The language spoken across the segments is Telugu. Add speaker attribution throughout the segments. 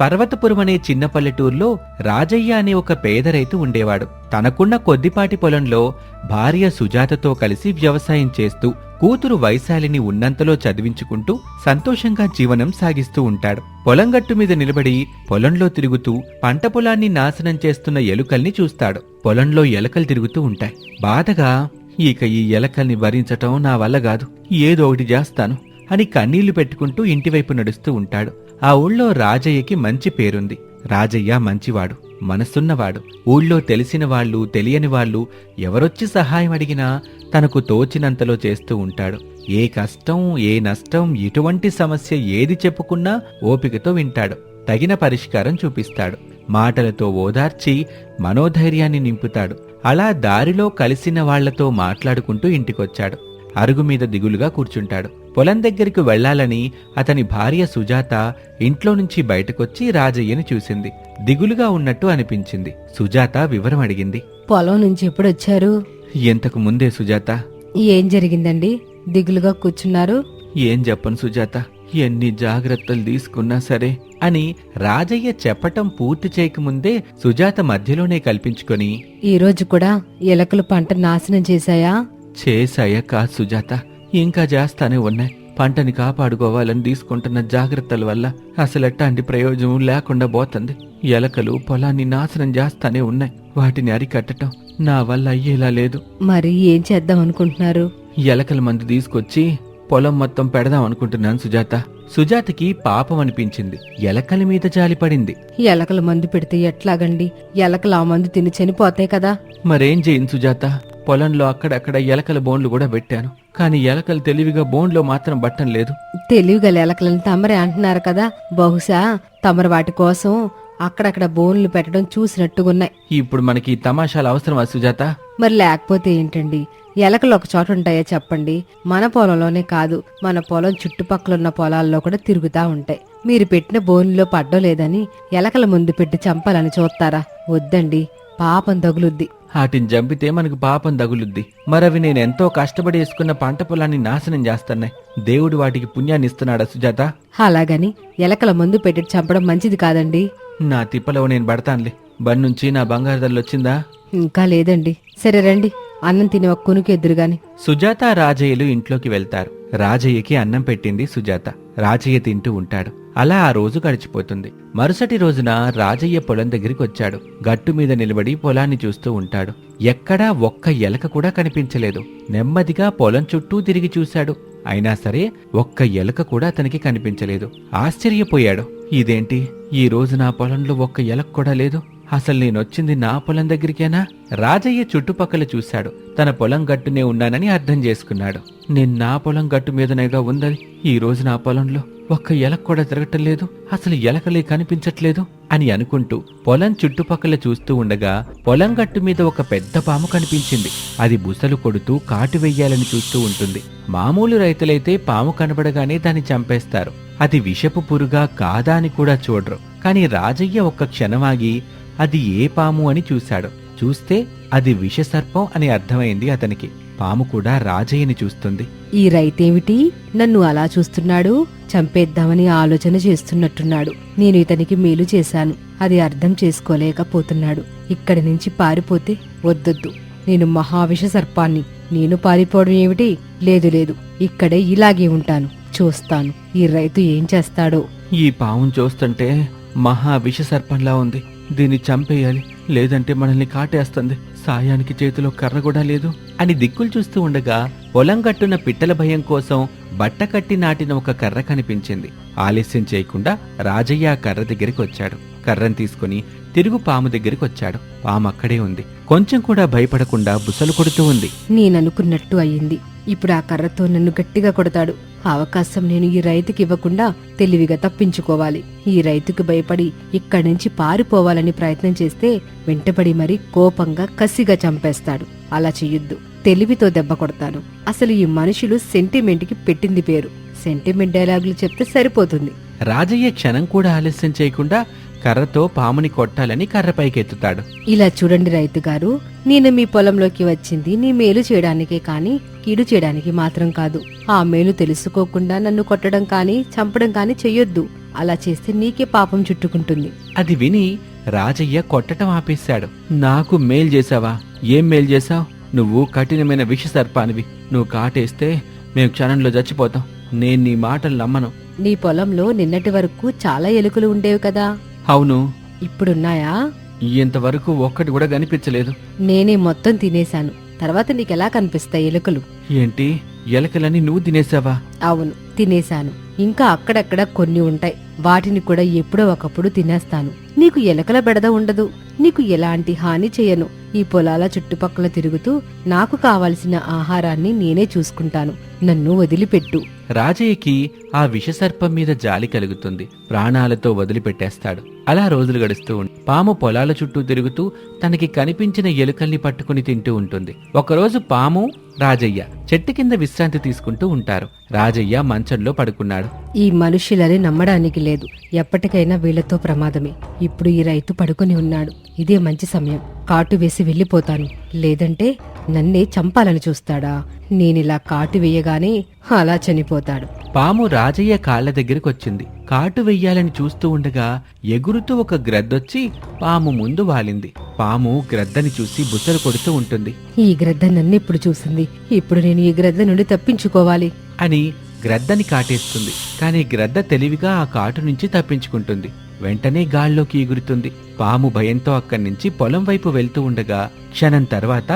Speaker 1: పర్వతపురం అనే చిన్న పల్లెటూరులో రాజయ్య అనే ఒక పేద రైతు ఉండేవాడు. తనకున్న కొద్దిపాటి పొలంలో భార్య సుజాతతో కలిసి వ్యవసాయం చేస్తూ కూతురు వైశాలిని ఉన్నంతలో చదివించుకుంటూ సంతోషంగా జీవనం సాగిస్తూ ఉంటాడు. పొలం గట్టు మీద నిలబడి పొలంలో తిరుగుతూ పంట పొలాన్ని నాశనం చేస్తున్న ఎలుకల్ని చూస్తాడు. పొలంలో ఎలకలు తిరుగుతూ ఉంటాయి. బాధగా ఇక ఈ ఎలకల్ని భరించటం నా వల్ల కాదు. ఏదో ఒకటి చేస్తాను అని కన్నీళ్ళు పెట్టుకుంటూ ఇంటివైపు నడుస్తూ ఉంటాడు. ఆ ఊళ్ళో రాజయ్యకి మంచి పేరుంది. రాజయ్య మంచివాడు మనసున్నవాడు. ఊళ్ళో తెలిసిన వాళ్ళు తెలియని వాళ్ళు ఎవరొచ్చి సహాయం అడిగినా తనకు తోచినంతలో చేస్తూ ఉంటాడు. ఏ కష్టం ఏ నష్టం ఎటువంటి సమస్య ఏది చెప్పుకున్నా ఓపికతో వింటాడు. తగిన పరిష్కారం చూపిస్తాడు. మాటలతో ఓదార్చి మనోధైర్యాన్ని నింపుతాడు. అలా దారిలో కలిసిన వాళ్ళతో మాట్లాడుకుంటూ ఇంటికొచ్చాడు. అరుగు మీద దిగులుగా కూర్చుంటాడు. పొలం దగ్గరికి వెళ్ళాలని అతని భార్య సుజాత ఇంట్లో నుంచి బయటకొచ్చి రాజయ్యని చూసింది. దిగులుగా ఉన్నట్టు అనిపించింది. సుజాత వివరం అడిగింది.
Speaker 2: పొలం నుంచి ఎప్పుడు వచ్చారు
Speaker 1: ఎంతకు ముందే సుజాత?
Speaker 2: ఏం జరిగిందండి? దిగులుగా కూర్చున్నారు?
Speaker 1: ఏం చెప్పను సుజాత? ఎన్ని జాగ్రత్తలు తీసుకున్నా సరే అని రాజయ్య చెప్పటం పూర్తి చేయకముందే సుజాత మధ్యలోనే కల్పించుకొని
Speaker 2: ఈ రోజు కూడా ఎలకలు పంట నాశనం చేశాయా?
Speaker 1: చేశాయ కాదు సుజాత. ఇంకా చేస్తానే ఉన్నాయి. పంటని కాపాడుకోవాలని తీసుకుంటున్న జాగ్రత్తల వల్ల అసలు ఎట్లాంటి ప్రయోజనం లేకుండా పోతుంది. ఎలకలు పొలాన్ని నాశనం చేస్తానే ఉన్నాయి. వాటిని అరికట్టడం నా వల్ల అయ్యేలా లేదు.
Speaker 2: మరి ఏం చేద్దాం అనుకుంటున్నారు?
Speaker 1: ఎలకల మందు తీసుకొచ్చి పొలం మొత్తం పెడదాం అనుకుంటున్నాను సుజాత. సుజాతకి పాపం అనిపించింది. ఎలకల మీద జాలిపడింది
Speaker 2: ఎలకల మందు పెడితే ఎట్లాగండి? ఎలకలు ఆ మందు తిని చనిపోతాయి కదా.
Speaker 1: మరేం చేయను సుజాత? పొలంలో అక్కడక్కడ ఎలకల బోన్లు కూడా పెట్టాను. కానీ ఎలకలు తెలివిగా బోన్లో మాత్రం బట్టం లేదు.
Speaker 2: తెలివిగల ఎలకలను తమరే అంటున్నారు కదా. బహుశా తమరు వాటి కోసం అక్కడక్కడ బోన్లు పెట్టడం చూసినట్టుగున్నాయి.
Speaker 1: ఇప్పుడు మనకి ఈ తమాషాలు అవసరమా సుజాత?
Speaker 2: మరి లేకపోతే ఏంటండి? ఎలకలు ఒక చోట ఉంటాయా చెప్పండి? మన పొలంలోనే కాదు మన పొలం చుట్టుపక్కల ఉన్న పొలాల్లో కూడా తిరుగుతా ఉంటాయి. మీరు పెట్టిన బోన్లో పడ్డం లేదని ఎలకల ముందు పెట్టి చంపాలని చూస్తారా? వద్దండి పాపం తగులుద్ది.
Speaker 1: వాటిని చంపితే మనకు పాపం తగులుద్ది. మరవి నేను ఎంతో కష్టపడి వేసుకున్న పంట పొలాన్ని నాశనం చేస్తున్నాయి దేవుడు వాటికి పుణ్యాన్ని ఇస్తున్నాడా సుజాత?
Speaker 2: అలాగని ఎలకల ముందు పెట్టి చంపడం మంచిది కాదండి.
Speaker 1: నా తిప్పలో నేను పడతానులే. బన్ నుంచి నా బంగారు ధరలు వచ్చిందా?
Speaker 2: ఇంకా లేదండి. సరే రండి. అన్నం తిని ఒక కునుకు ఎదురుగాని
Speaker 1: సుజాత రాజయ్యలు ఇంట్లోకి వెళ్తారు. రాజయ్యకి అన్నం పెట్టింది సుజాత. రాజయ్య తింటూ ఉంటాడు. అలా ఆ రోజు గడిచిపోతుంది. మరుసటి రోజున రాజయ్య పొలం దగ్గరికి వచ్చాడు. గట్టు మీద నిలబడి పొలాన్ని చూస్తూ ఉంటాడు. ఎక్కడా ఒక్క ఎలక కూడా కనిపించలేదు. నెమ్మదిగా పొలం చుట్టూ తిరిగి చూశాడు. అయినా సరే ఒక్క ఎలక కూడా అతనికి కనిపించలేదు. ఆశ్చర్యపోయాడు. ఇదేంటి? ఈ రోజు నా పొలంలో ఒక్క ఎలక కూడా లేదు. అసలు నేనొచ్చింది నా పొలం దగ్గరికేనా? రాజయ్య చుట్టుపక్కల చూశాడు. తన పొలం గట్టునే ఉన్నానని అర్థం చేసుకున్నాడు. నేను నా పొలం గట్టు మీదనేగా ఉందని? ఈ రోజు నా పొలంలో ఒక్క ఎలక కూడా తిరగటం లేదు అసలు ఎలకలే కనిపించట్లేదు అని అనుకుంటూ పొలం చుట్టుపక్కల చూస్తూ ఉండగా పొలం గట్టు మీద ఒక పెద్ద పాము కనిపించింది. అది బుసలు కొడుతూ కాటు వెయ్యాలని చూస్తూ ఉంటుంది. మామూలు రైతులైతే పాము కనబడగానే దాన్ని చంపేస్తారు. అది విషపు పురుగా కాదా అని కూడా చూడరు. కానీ రాజయ్య ఒక్క క్షణమాగి అది ఏ పాము అని చూశాడు. చూస్తే అది విషసర్పం అని అర్థమైంది అతనికి. పాము కూడా రాజయ్యని చూస్తుంది.
Speaker 2: ఈ రైతేమిటి? నన్ను అలా చూస్తున్నాడు? చంపేద్దామని ఆలోచన చేస్తున్నట్టున్నాడు. నేను ఇతనికి మేలు చేశాను. అది అర్థం చేసుకోలేకపోతున్నాడు. ఇక్కడి నుంచి పారిపోతే వద్దొద్దు. నేను మహావిష సర్పాన్ని. నేను పారిపోవడం ఏమిటి? లేదు లేదు. ఇక్కడే ఇలాగే ఉంటాను. చూస్తాను. ఈ రైతు ఏం చేస్తాడో.
Speaker 1: ఈ పావును చూస్తుంటే మహా విషసర్పంలా ఉంది. దీన్ని చంపేయాలి. లేదంటే మనల్ని కాటేస్తుంది. సాయానికి చేతిలో కర్ర కూడా లేదు అని దిక్కులు చూస్తూ ఉండగా పొలం గట్టున పిట్టల భయం కోసం బట్ట కట్టి నాటిన ఒక కర్ర కనిపించింది. ఆలస్యం చేయకుండా రాజయ్య ఆ కర్ర దగ్గరికి వచ్చాడు. కర్రను తీసుకుని తిరుగు పాము దగ్గరికి వచ్చాడు. పాము అక్కడే ఉంది. కొంచెం కూడా భయపడకుండా బుసలు కొడుతూ ఉంది.
Speaker 2: నేననుకున్నట్టు అయ్యింది. ఇప్పుడు ఆ కర్రతో నన్ను గట్టిగా కొడతాడు. ఆ అవకాశం నేను ఈ రైతుకి ఇవ్వకుండా తెలివిగా తప్పించుకోవాలి. ఈ రైతుకు భయపడి ఇక్కడి నుంచి పారిపోవాలని ప్రయత్నం చేస్తే వెంటబడి మరీ కోపంగా కసిగా చంపేస్తాడు. అలా చెయ్యొద్దు. తెలివితో దెబ్బ కొడతాను. అసలు ఈ మనుషులు సెంటిమెంట్కి పెట్టింది పేరు సెంటిమెంట్ డైలాగులు చెప్తే సరిపోతుంది.
Speaker 1: రాజయ్య క్షణం కూడా ఆలస్యం చేయకుండా కర్రతో పాముని కొట్టాలని కర్ర పైకెత్తుతాడు.
Speaker 2: ఇలా చూడండి రైతు గారు నేను మీ పొలంలోకి వచ్చింది నీ మేలు చేయడానికే కాని కీడు చేయడానికి మాత్రం కాదు. ఆ మేలు తెలుసుకోకుండా నన్ను కొట్టడం కానీ చంపడం కానీ చెయ్యొద్దు. అలా చేస్తే నీకే పాపం చుట్టుకుంటుంది.
Speaker 1: అది విని రాజయ్య కొట్టటం ఆపేశాడు. నాకు మేలు చేశావా? ఏం మేలు చేశావు? నువ్వు కఠినమైన విష సర్పానివి. నువ్వు కాటేస్తే మేము క్షణంలో చచ్చిపోతాం. నేను నీ మాటలు నమ్మను.
Speaker 2: నీ పొలంలో నిన్నటి వరకు చాలా ఎలుకలు ఉండేవి కదా.
Speaker 1: అవును.
Speaker 2: ఇప్పుడున్నాయా?
Speaker 1: ఇంతవరకు ఒక్కటి కూడా కనిపించలేదు.
Speaker 2: నేనే మొత్తం తినేశాను. తర్వాత నీకెలా కనిపిస్తాయి ఎలుకలు?
Speaker 1: ఏంటి? ఎలకలని నువ్వు తినేసావా?
Speaker 2: అవును తినేశాను. ఇంకా అక్కడక్కడ కొన్ని ఉంటాయి. వాటిని కూడా ఎప్పుడో ఒకప్పుడు తినేస్తాను. నీకు ఎలకల బెడద ఉండదు. నీకు ఎలాంటి హాని చేయను. ఈ పొలాల చుట్టుపక్కల తిరుగుతూ నాకు కావలసిన ఆహారాన్ని నేనే చూసుకుంటాను. నన్ను వదిలిపెట్టు.
Speaker 1: రాజయ్యకి ఆ విషసర్పం మీద జాలి కలుగుతుంది. ప్రాణాలతో వదిలిపెట్టేస్తాడు. అలా రోజులు గడుస్తూ ఉండి పాము పొలాల చుట్టూ తిరుగుతూ తనకి కనిపించిన ఎలుకల్ని పట్టుకుని తింటూ ఉంటుంది. ఒకరోజు పాము రాజయ్య చెట్టు కింద విశ్రాంతి తీసుకుంటూ ఉంటారు. రాజయ్య మంచంలో పడుకున్నాడు.
Speaker 2: ఈ మనుష్యులని నమ్మడానికి లేదు. ఎప్పటికైనా వీళ్ళతో ప్రమాదమే. ఇప్పుడు ఈ రైతు పడుకొని ఉన్నాడు. ఇదే మంచి సమయం. కాటు వేసి వెళ్ళిపోతాను. లేదంటే నన్నే చంపాలని చూస్తాడా? నేనిలా కాటు వేయగానే అలా చనిపోతాడు.
Speaker 1: పాము రాజయ్య కాళ్ళ దగ్గరికి వచ్చింది. కాటు వెయ్యాలని చూస్తూ ఉండగా ఎగురుతూ ఒక గ్రద్దొచ్చి పాము ముందు వాలింది. పాము గ్రద్దని చూసి బుసలు కొడుతూ ఉంటుంది.
Speaker 2: ఈ గ్రద్ద నన్నిప్పుడు చూసింది? ఇప్పుడు నేను ఈ గ్రద్ద నుండి తప్పించుకోవాలి.
Speaker 1: అని గ్రద్దని కాటేస్తుంది. కానీ గ్రద్ద తెలివిగా ఆ కాటు నుంచి తప్పించుకుంటుంది. వెంటనే గాల్లోకి ఎగురుతుంది. పాము భయంతో అక్కడి నుంచి పొలం వైపు వెళ్తూ ఉండగా క్షణం తర్వాత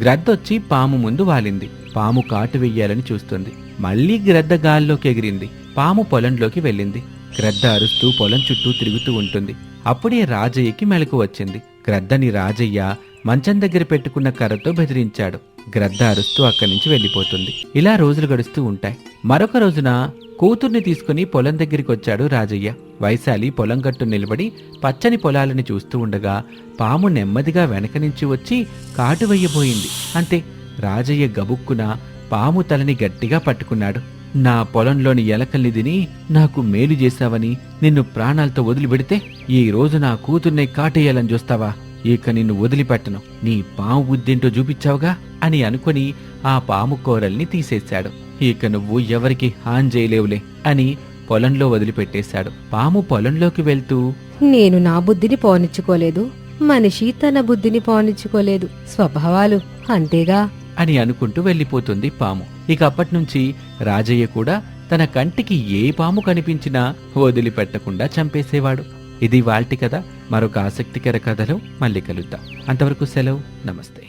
Speaker 1: గ్రద్దొచ్చి పాము ముందు వాలింది. పాము కాటు వెయ్యాలని చూస్తుంది. మళ్ళీ గ్రద్ద గాల్లోకి ఎగిరింది. పాము పొలంలోకి వెళ్ళింది. గ్రద్ద అరుస్తూ పొలం చుట్టూ తిరుగుతూ ఉంటుంది. అప్పుడే రాజయ్యకి మెలకు వచ్చింది. గ్రద్దని రాజయ్య మంచం దగ్గర పెట్టుకున్న కర్రతో బెదిరించాడు. గ్రద్ద అరుస్తూ అక్కడి నుంచి వెళ్ళిపోతుంది. ఇలా రోజులు గడుస్తూ ఉంటాయి. మరొక రోజున కూతుర్ని తీసుకుని పొలం దగ్గరికి వచ్చాడు రాజయ్య. వైశాలి పొలం గట్టు నిలబడి పచ్చని పొలాలని చూస్తూ ఉండగా పాము నెమ్మదిగా వెనక నుంచి వచ్చి కాటు వెయ్యబోయింది అంతే. రాజయ్య గబుక్కున పాము తలని గట్టిగా పట్టుకున్నాడు. నా పొలంలోని ఎలకల్ని తిని నాకు మేలు చేశావని నిన్ను ప్రాణాలతో వదిలిపెడితే ఈ రోజు నా కూతుర్ని కాటేయాలని చూస్తావా? ఇక నిన్ను వదిలిపెట్టను. నీ పాము బుద్ధింటో చూపించావుగా? అని అనుకుని ఆ పాము కోరల్ని తీసేశాడు. ఇక నువ్వు ఎవరికి హాన్ చేయలేవులే అని పొలంలో వదిలిపెట్టేశాడు. పాము పొలంలోకి వెళ్తూ
Speaker 2: నేను నా బుద్ధిని పోనిచ్చుకోలేదు. మనిషి తన బుద్ధిని పోనిచ్చుకోలేదు. స్వభావాలు అంతేగా?
Speaker 1: అని అనుకుంటూ వెళ్ళిపోతుంది పాము. ఇక అప్పటినుంచి రాజయ్య కూడా తన కంటికి ఏ పాము కనిపించినా వదిలిపెట్టకుండా చంపేసేవాడు. ఇది వాల్టి కథ. మరొక ఆసక్తికర కథలో మళ్ళీ కలుద్దాం. అంతవరకు సెలవు. నమస్తే.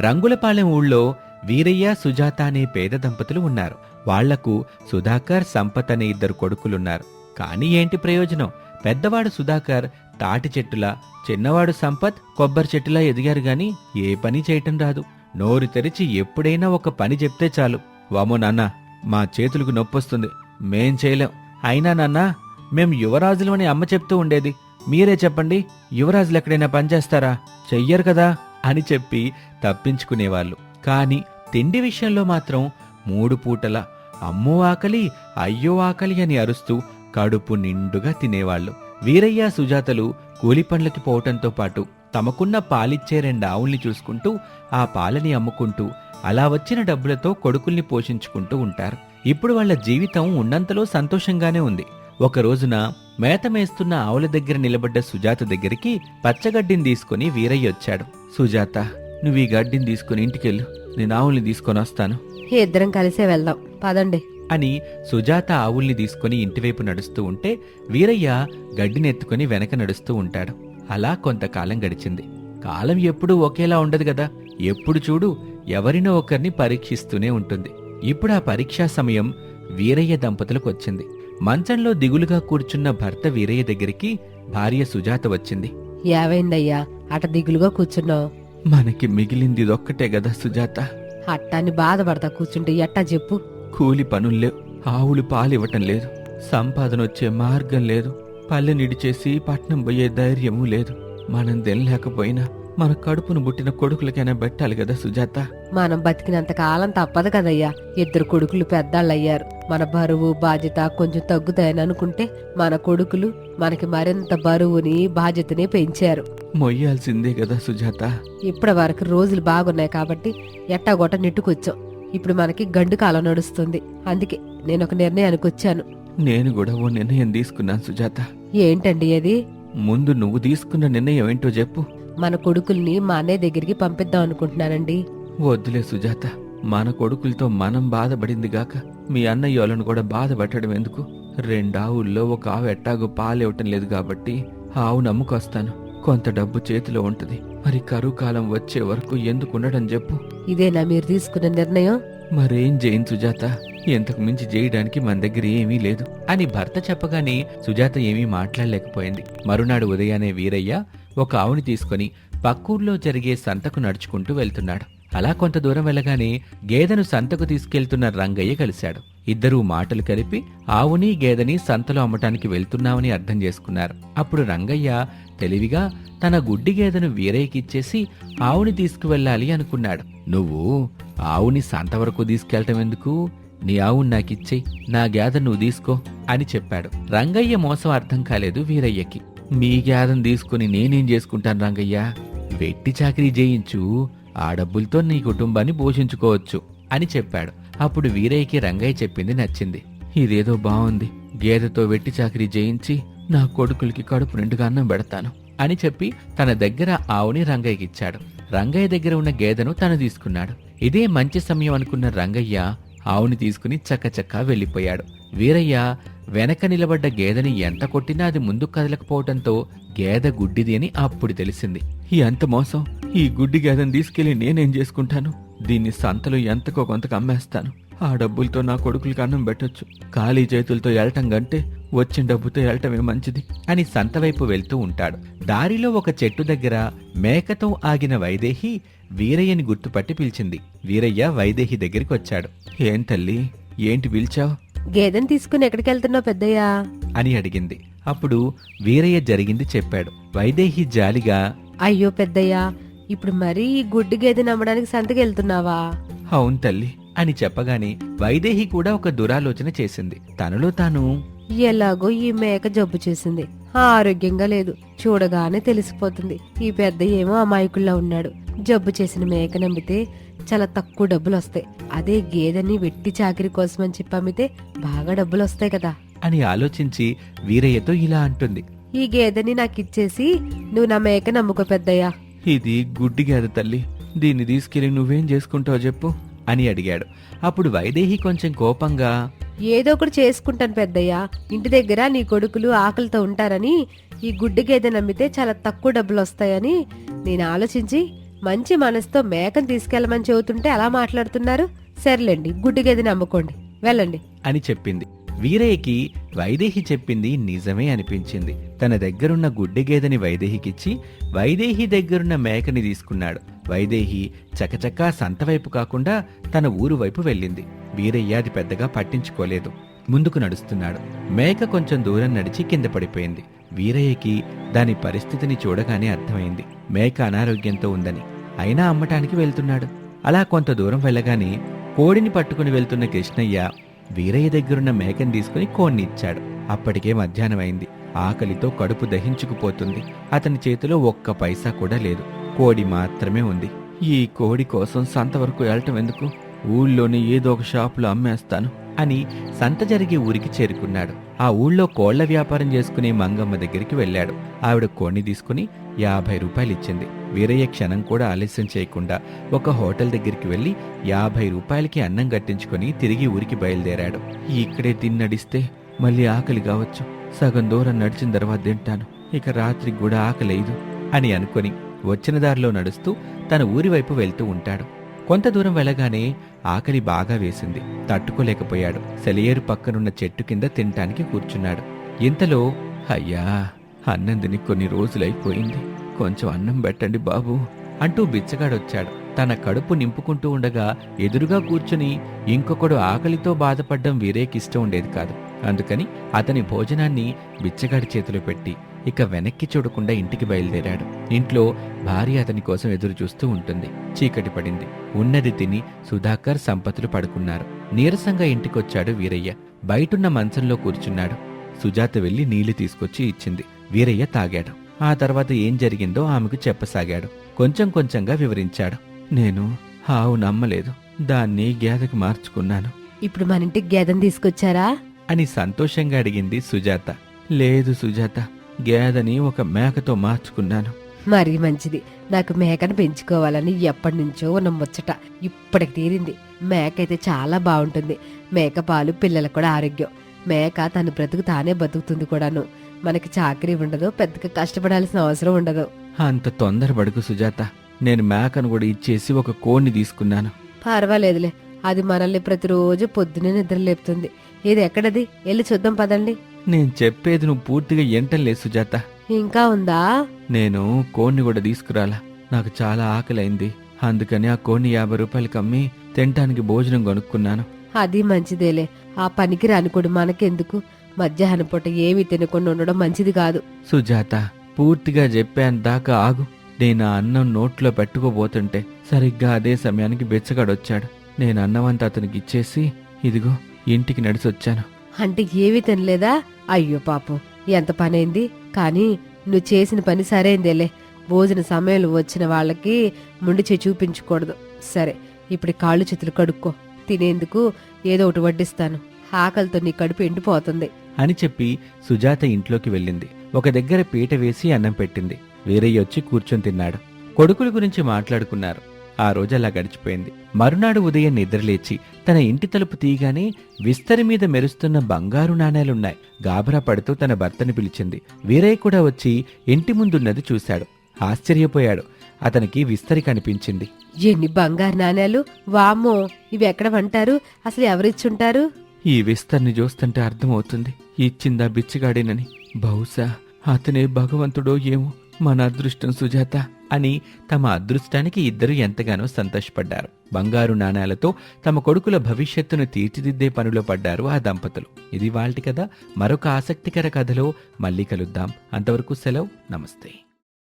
Speaker 1: రంగులపాలెం ఊళ్ళో వీరయ్య సుజాత అనే పేద దంపతులు ఉన్నారు. వాళ్ళకు సుధాకర్ సంపత్ అనే ఇద్దరు కొడుకులున్నారు. కానీ ఏంటి ప్రయోజనం? పెద్దవాడు సుధాకర్ తాటి చెట్టులా. చిన్నవాడు సంపత్ కొబ్బరి చెట్టులా ఎదిగారు గాని ఏ పని చేయటం రాదు. నోరు తెరిచి ఎప్పుడైనా ఒక పని చెప్తే చాలు. వామో నాన్న మా చేతులకు నొప్పొస్తుంది. మేం చేయలేం. అయినా నాన్న మేం యువరాజులు అని అమ్మ చెప్తూ ఉండేది. మీరే చెప్పండి యువరాజులు ఎక్కడైనా పనిచేస్తారా చెయ్యరు కదా అని చెప్పి తప్పించుకునేవాళ్ళు. కాని తిండి విషయంలో మాత్రం మూడు పూటల అమ్మో ఆకలి అయ్యో ఆకలి అని అరుస్తూ కడుపు నిండుగా తినేవాళ్ళు. వీరయ్య సుజాతలు కూలి పనులకి పోవటంతో పాటు తమకున్న పాలిచ్చే రెండు ఆవుల్ని చూసుకుంటూ ఆ పాలని అమ్ముకుంటూ అలా వచ్చిన డబ్బులతో కొడుకుల్ని పోషించుకుంటూ ఉంటారు. ఇప్పుడు వాళ్ళ జీవితం ఉన్నంతలో సంతోషంగానే ఉంది. ఒక రోజున మేత మేస్తున్న ఆవుల దగ్గర నిలబడ్డ సుజాత దగ్గరికి పచ్చగడ్డిని తీసుకుని వీరయ్య వచ్చాడు. సుజాత నువ్వు ఈ గడ్డిని తీసుకుని ఇంటికెళ్ళు. నేను ఆవుల్ని తీసుకొని వస్తాను.
Speaker 2: ఇద్దరం కలిసే వెళ్దాం. పదండి.
Speaker 1: అని సుజాత ఆవుల్ని తీసుకుని ఇంటివైపు నడుస్తూ ఉంటే వీరయ్య గడ్డినెత్తుకుని వెనక నడుస్తూ ఉంటాడు. అలా కొంతకాలం గడిచింది. కాలం ఎప్పుడూ ఒకేలా ఉండదు కదా ఎప్పుడు చూడు ఎవరినో ఒకరిని పరీక్షిస్తూనే ఉంటుంది. ఇప్పుడు ఆ పరీక్షా సమయం వీరయ్య దంపతులకు వచ్చింది. మంచంలో దిగులుగా కూర్చున్న భర్త వీరయ్య దగ్గరికి భార్య సుజాత వచ్చింది.
Speaker 2: ఏవైందయ్యా అట దిగులుగా కూర్చున్నావు.
Speaker 1: మనకి మిగిలింది ఇదొక్కటే కదా సుజాత.
Speaker 2: అట్టాన్ని బాధపడతా కూర్చుంటే ఎట్టా చెప్పు.
Speaker 1: కూలి పనుల్లేవు ఆవులు పాలివ్వటం లేదు. సంపాదన వచ్చే మార్గం లేదు. పల్లె నిడిచేసి పట్నం పోయే ధైర్యమూ లేదు. మనం తినలేకపోయినా మన కడుపును పుట్టిన కొడుకులకైనా పెట్టాలి కదా సుజాత?
Speaker 2: మనం బతికినంత కాలం తప్పదు కదయ్యా. ఇద్దరు కొడుకులు పెద్దాళ్ళయ్యారు. మన బరువు బాధ్యత కొంచెం తగ్గుతాయని అనుకుంటే మన కొడుకులు మనకి మరింత బరువుని బాధ్యతని పెంచారు.
Speaker 1: మొయ్యాల్సిందే కదా సుజాత?
Speaker 2: ఇప్పటి వరకు రోజులు బాగున్నాయి కాబట్టి ఎట్టాగొట్ట నెట్టుకొచ్చాం. ఇప్పుడు మనకి గండు కాలం నడుస్తుంది. అందుకే నేను ఒక నిర్ణయానికి వచ్చాను.
Speaker 1: నేను కూడా ఓ నిర్ణయం తీసుకున్నాను సుజాత.
Speaker 2: ఏంటండి అది?
Speaker 1: ముందు నువ్వు తీసుకున్న నిర్ణయం ఏంటో చెప్పు.
Speaker 2: మన కొడుకుల్ని మా అన్నయ్య దగ్గరికి పంపిద్దాం అనుకుంటున్నానండి.
Speaker 1: వద్దులే సుజాత. మన కొడుకులతో మనం బాధపడింది గాక మీ అన్నయ్యోలను కూడా బాధపెట్టడం ఎందుకు? రెండావుల్లో ఒక ఆవు ఎట్టాగో పాలివ్వటం లేదు కాబట్టి ఆవు నమ్ముకొస్తాను. కొంత డబ్బు చేతిలో ఉంటది. మరి కరువు కాలం వచ్చే వరకు ఎందుకు ఉండడం చెప్పు.
Speaker 2: ఇదేనా మీరు తీసుకున్న నిర్ణయం?
Speaker 1: మరేం చేయను సుజాత? ఇంతకు మించి చేయడానికి మన దగ్గర ఏమీ లేదు అని భర్త చెప్పగానే సుజాత ఏమీ మాట్లాడలేకపోయింది. మరునాడు ఉదయానే వీరయ్య ఒక ఆవుని తీసుకొని పక్కూర్లో జరిగే సంతకు నడుచుకుంటూ వెళ్తున్నాడు. అలా కొంత దూరం వెళ్ళగానే గేదెను సంతకు తీసుకెళ్తున్న రంగయ్య కలిశాడు. ఇద్దరూ మాటలు కలిపి ఆవుని గేదెని సంతలో అమ్మటానికి వెళ్తున్నామని అర్థం చేసుకున్నారు. అప్పుడు రంగయ్య తెలివిగా తన గుడ్డి గేదెను వీరయ్యకిచ్చేసి ఆవుని తీసుకువెళ్ళాలి అనుకున్నాడు. నువ్వు ఆవుని సంత వరకు తీసుకెళ్ళటం ఎందుకు? నీ ఆవుని నాకిచ్చేయి నా గేదె నువ్వు తీసుకో అని చెప్పాడు. రంగయ్య మోసం అర్థం కాలేదు వీరయ్యకి. మీ గ్యాదను తీసుకుని నేనేం చేసుకుంటాను రంగయ్య? వెట్టి చాకరీ చేయించు ఆ డబ్బులతో నీ కుటుంబాన్ని పోషించుకోవచ్చు అని చెప్పాడు. అప్పుడు వీరయ్యకి రంగయ్య చెప్పింది నచ్చింది. ఇదేదో బాగుంది గేదెతో వెట్టి చాకరీ చేయించి నా కొడుకులకి కడుపు నిండుగా అన్నం పెడతాను అని చెప్పి తన దగ్గర ఆవుని రంగయ్యకి ఇచ్చాడు రంగయ్య దగ్గర ఉన్న గేదెను తను తీసుకున్నాడు. ఇదే మంచి సమయం అనుకున్న రంగయ్య ఆవుని తీసుకుని చక్కచక్కా వెళ్ళిపోయాడు. వీరయ్య వెనక నిలబడ్డ గేదెని ఎంత కొట్టినా అది ముందు కదలకపోవడంతో గేదె గుడ్డిది అని అప్పుడు తెలిసింది. ఈ అంత మోసం ఈ గుడ్డి గేదెని తీసుకెళ్ళి నేనేం చేసుకుంటాను? దీన్ని సంతలో ఎంతకో కొంతకు అమ్మేస్తాను. ఆ డబ్బులతో నా కొడుకులకి అన్నం పెట్టొచ్చు. ఖాళీ చేతులతో వెళ్ళటం కంటే వచ్చిన డబ్బుతో వెళ్ళటమే మంచిది అని సంత వైపు వెళ్తూ ఉంటాడు. దారిలో ఒక చెట్టు దగ్గర మేకతో ఆగిన వైదేహి వీరయ్యని గుర్తుపట్టి పిలిచింది. వీరయ్య వైదేహి దగ్గరికి వచ్చాడు. ఏం తల్లి ఏంటి పిలిచావు?
Speaker 2: గేదెని తీసుకుని ఎక్కడికి వెళ్తున్నావు పెద్దయ్యా?
Speaker 1: అని అడిగింది. అప్పుడు వీరయ్య జరిగింది చెప్పాడు. వైదేహి జాలిగా
Speaker 2: అయ్యో పెద్దయ్యా ఇప్పుడు మరీ ఈ గుడ్డి గేదెని అమ్మడానికి సంతకి వెళ్తున్నావా
Speaker 1: అవును తల్లి అని చెప్పగానే వైదేహి కూడా ఒక దురాలోచన చేసింది. తనలో తాను
Speaker 2: ఎలాగో ఈ మేక జబ్బు చేసింది. ఆరోగ్యంగా లేదు. చూడగానే తెలిసిపోతుంది. ఈ పెద్ద ఏమో అమాయకుల్లా ఉన్నాడు. జబ్బు చేసిన మేక నమ్మితే చాలా తక్కువ డబ్బులు వస్తాయి అదే గేదెని వెట్టి చాకిరి కోసం అని చెప్పి అమ్మితే బాగా డబ్బులు వస్తాయి కదా.
Speaker 1: అని ఆలోచించి వీరయ్యతో ఇలా అంటుంది.
Speaker 2: ఈ గేదెని నాకు ఇచ్చేసి నువ్వు నా మేక నమ్ముకో పెద్దయ్యా.
Speaker 1: ఇది గుడ్డి గేదె తల్లి. దీన్ని తీసుకెళ్ళి నువ్వేం చేసుకుంటావు చెప్పు. అని అడిగాడు. అప్పుడు వైదేహి కొంచెం కోపంగా
Speaker 2: ఏదో ఒకటి చేసుకుంటాను పెద్దయ్యా. ఇంటి దగ్గర నీ కొడుకులు ఆకలితో ఉంటారని ఈ గుడ్డి గేదె నమ్మితే చాలా తక్కువ డబ్బులు వస్తాయని నేను ఆలోచించి మంచి మనసుతో మేకను తీసుకెళ్ళమని చెబుతుంటే అలా మాట్లాడుతున్నారు. సర్లేండి గుడ్డి గేదెని అమ్ముకోండి వెళ్ళండి.
Speaker 1: అని చెప్పింది. వీరయ్యకి వైదేహి చెప్పింది నిజమే అనిపించింది. తన దగ్గరున్న గుడ్డి గేదెని వైదేహికిచ్చి వైదేహి దగ్గరున్న మేకని తీసుకున్నాడు. వైదేహి చకచకా సంత వైపు కాకుండా తన ఊరు వైపు వెళ్ళింది. వీరయ్య అది పెద్దగా పట్టించుకోలేదు. ముందుకు నడుస్తున్నాడు. మేక కొంచెం దూరం నడిచి కింద పడిపోయింది. వీరయ్యకి దాని పరిస్థితిని చూడగానే అర్థమైంది. మేక అనారోగ్యంతో ఉందని. అయినా అమ్మటానికి వెళ్తున్నాడు. అలా కొంత దూరం వెళ్ళగానే కోడిని పట్టుకుని వెళ్తున్న కృష్ణయ్య వీరయ్య దగ్గరున్న మేకని తీసుకుని కోన్ని ఇచ్చాడు అప్పటికే మధ్యాహ్నం అయింది. ఆకలితో కడుపు దహించుకుపోతుంది. అతని చేతిలో ఒక్క పైసా కూడా లేదు. కోడి మాత్రమే ఉంది. ఈ కోడి కోసం సంత వరకు వెళ్ళటం ఎందుకు? ఊళ్ళోని ఏదో ఒక షాపులో అమ్మేస్తాను అని సంత జరిగే ఊరికి చేరుకున్నాడు. ఆ ఊళ్ళో కోళ్ళ వ్యాపారం చేసుకునే మంగమ్మ దగ్గరికి వెళ్ళాడు. ఆవిడ కోడిని తీసుకుని యాభై రూపాయలు ఇచ్చింది వీరయ్య క్షణం కూడా ఆలస్యం చేయకుండా ఒక హోటల్ దగ్గరికి వెళ్ళి యాభై రూపాయలకి అన్నం కట్టించుకొని తిరిగి ఊరికి బయలుదేరాడు. ఇక్కడే తిన్నడిస్తే మళ్ళీ ఆకలి కావచ్చు. సగం దూరం నడిచిన తర్వాత తింటాను. ఇక రాత్రికి కూడా ఆకలేదు అని అనుకొని వచ్చిన దారిలో నడుస్తూ తన ఊరి వైపు వెళ్తూ ఉంటాడు. కొంత దూరం వెళ్ళగానే ఆకలి బాగా వేసింది. తట్టుకోలేకపోయాడు. సెలయేరు పక్కనున్న చెట్టు కింద తినటానికి కూర్చున్నాడు. ఇంతలో అయ్యా అన్నం కొన్ని రోజులైపోయింది. కొంచెం అన్నం పెట్టండి బాబు అంటూ బిచ్చగాడొచ్చాడు. తన కడుపు నింపుకుంటూ ఉండగా ఎదురుగా కూర్చుని ఇంకొకడు ఆకలితో బాధపడడం వీరేకిష్టం ఉండేది కాదు. అందుకని అతని భోజనాన్ని బిచ్చగాడి చేతిలో పెట్టి ఇక వెనక్కి చూడకుండా ఇంటికి బయలుదేరాడు. ఇంట్లో భార్య అతని కోసం ఎదురు చూస్తూ ఉంటుంది. చీకటి పడింది. ఉన్నది తిని సుధాకర్ సంపతులు పడుకున్నారు. నీరసంగా ఇంటికొచ్చాడు వీరయ్య. బయటున్న మంచంలో కూర్చున్నాడు. సుజాత వెళ్ళి నీళ్ళు తీసుకొచ్చి ఇచ్చింది. వీరయ్య తాగాడు. ఆ తర్వాత ఏం జరిగిందో ఆమెకు చెప్పసాగాడు. కొంచెం కొంచెంగా వివరించాడు. నేను ఆవు నమ్మలేదు. దాన్ని గేదెకి మార్చుకున్నాను.
Speaker 2: ఇప్పుడు మన ఇంటికి గేదెని తీసుకొచ్చారా?
Speaker 1: అని సంతోషంగా అడిగింది సుజాత. లేదు సుజాత గేదని ఒక మేకతో మార్చుకున్నాను.
Speaker 3: మరీ మంచిది. నాకు మేకను పెంచుకోవాలని ఎప్పటి నుంచో ఉన్న ముచ్చట ఇప్పటికి తీరింది. మేక అయితే చాలా బాగుంటుంది. మేక పాలు పిల్లలకు కూడా ఆరోగ్యం. మేక తన బ్రతుకు తానే బతుకుతుంది కూడాను. మనకి చాకరీ ఉండదు పెద్దగా కష్టపడాల్సిన అవసరం ఉండదు.
Speaker 1: అంత తొందరపడుకు సుజాత. నేను మేకను కూడా ఇచ్చేసి ఒక కోడిని తీసుకున్నాను.
Speaker 3: పర్వాలేదులే. అది మనల్ని ప్రతిరోజు పొద్దునే నిద్ర లేపుతుంది. ఇది ఎక్కడది? వెళ్ళి చూద్దాం పదండి.
Speaker 1: నేను చెప్పేది నువ్వు పూర్తిగా ఎంటలే సుజాత.
Speaker 3: ఇంకా ఉందా?
Speaker 1: నేను కోడిని కూడా తీసుకురాలా. నాకు చాలా ఆకలైంది. అందుకని ఆ కోడిని యాభై రూపాయలకి అమ్మి తినటానికి భోజనం కొనుక్కున్నాను.
Speaker 3: అది మంచిదేలే. ఆ పనికి రానుకోడు మనకెందుకు? మధ్యాహ్నం పూట ఏమీ తినకుండా ఉండడం మంచిది కాదు.
Speaker 1: సుజాత పూర్తిగా చెప్పాను దాకా ఆగు. నేను ఆ అన్నం నోట్లో పెట్టుకోబోతుంటే సరిగ్గా అదే సమయానికి బెచ్చగాడొచ్చాడు. నేను అన్నమంతా అతనికి ఇచ్చేసి ఇదిగో ఇంటికి నడిచొచ్చాను
Speaker 3: అంటే ఏమీ తినలేదా? అయ్యో పాపం ఎంత పనైంది? కానీ నువ్వు చేసిన పని సరైందేలే. భోజన సమయంలో వచ్చిన వాళ్ళకి ముండి చేయి చూపించకూడదు. సరే ఇప్పుడు కాళ్ళు చేతులు కడుక్కో. తినేందుకు ఏదో ఒకటి వడ్డిస్తాను. ఆకలితో నీ కడుపు ఎండిపోతుంది.
Speaker 1: అని చెప్పి సుజాత ఇంట్లోకి వెళ్ళింది. ఒక దగ్గర పీట వేసి అన్నం పెట్టింది. వీరయ్య వచ్చి కూర్చొని తిన్నాడు. కొడుకుల గురించి మాట్లాడుకున్నారు. ఆ రోజు అలా గడిచిపోయింది. మరునాడు ఉదయం నిద్రలేచి తన ఇంటి తలుపు తీయగానే విస్తరి మీద మెరుస్తున్న బంగారు నాణేలున్నాయి. గాబరా పడుతూ తన భర్తని పిలిచింది. వీరయ్య కూడా వచ్చి ఇంటి ముందున్నది చూశాడు. ఆశ్చర్యపోయాడు. అతనికి విస్తరి కనిపించింది.
Speaker 3: ఎన్ని బంగారు నాణేలు? వామ్మో! ఇవి ఎక్కడ వంటారు? అసలు ఎవరిచ్చుంటారు?
Speaker 1: ఈ విస్తర్ని చూస్తుంటే అర్థమవుతుంది. ఇచ్చిందా బిచ్చగాడేనని. బహుశా అతనే భగవంతుడో ఏమో. మన అదృష్టం సుజాత అని తమ అదృష్టానికి ఇద్దరు ఎంతగానో సంతోషపడ్డారు. బంగారు నాణాలతో తమ కొడుకుల భవిష్యత్తును తీర్చిదిద్దే పనిలో పడ్డారు ఆ దంపతులు. ఇది వాళ్ళటి కథ మరొక ఆసక్తికర కథలో మళ్ళీ కలుద్దాం. అంతవరకు సెలవు. నమస్తే.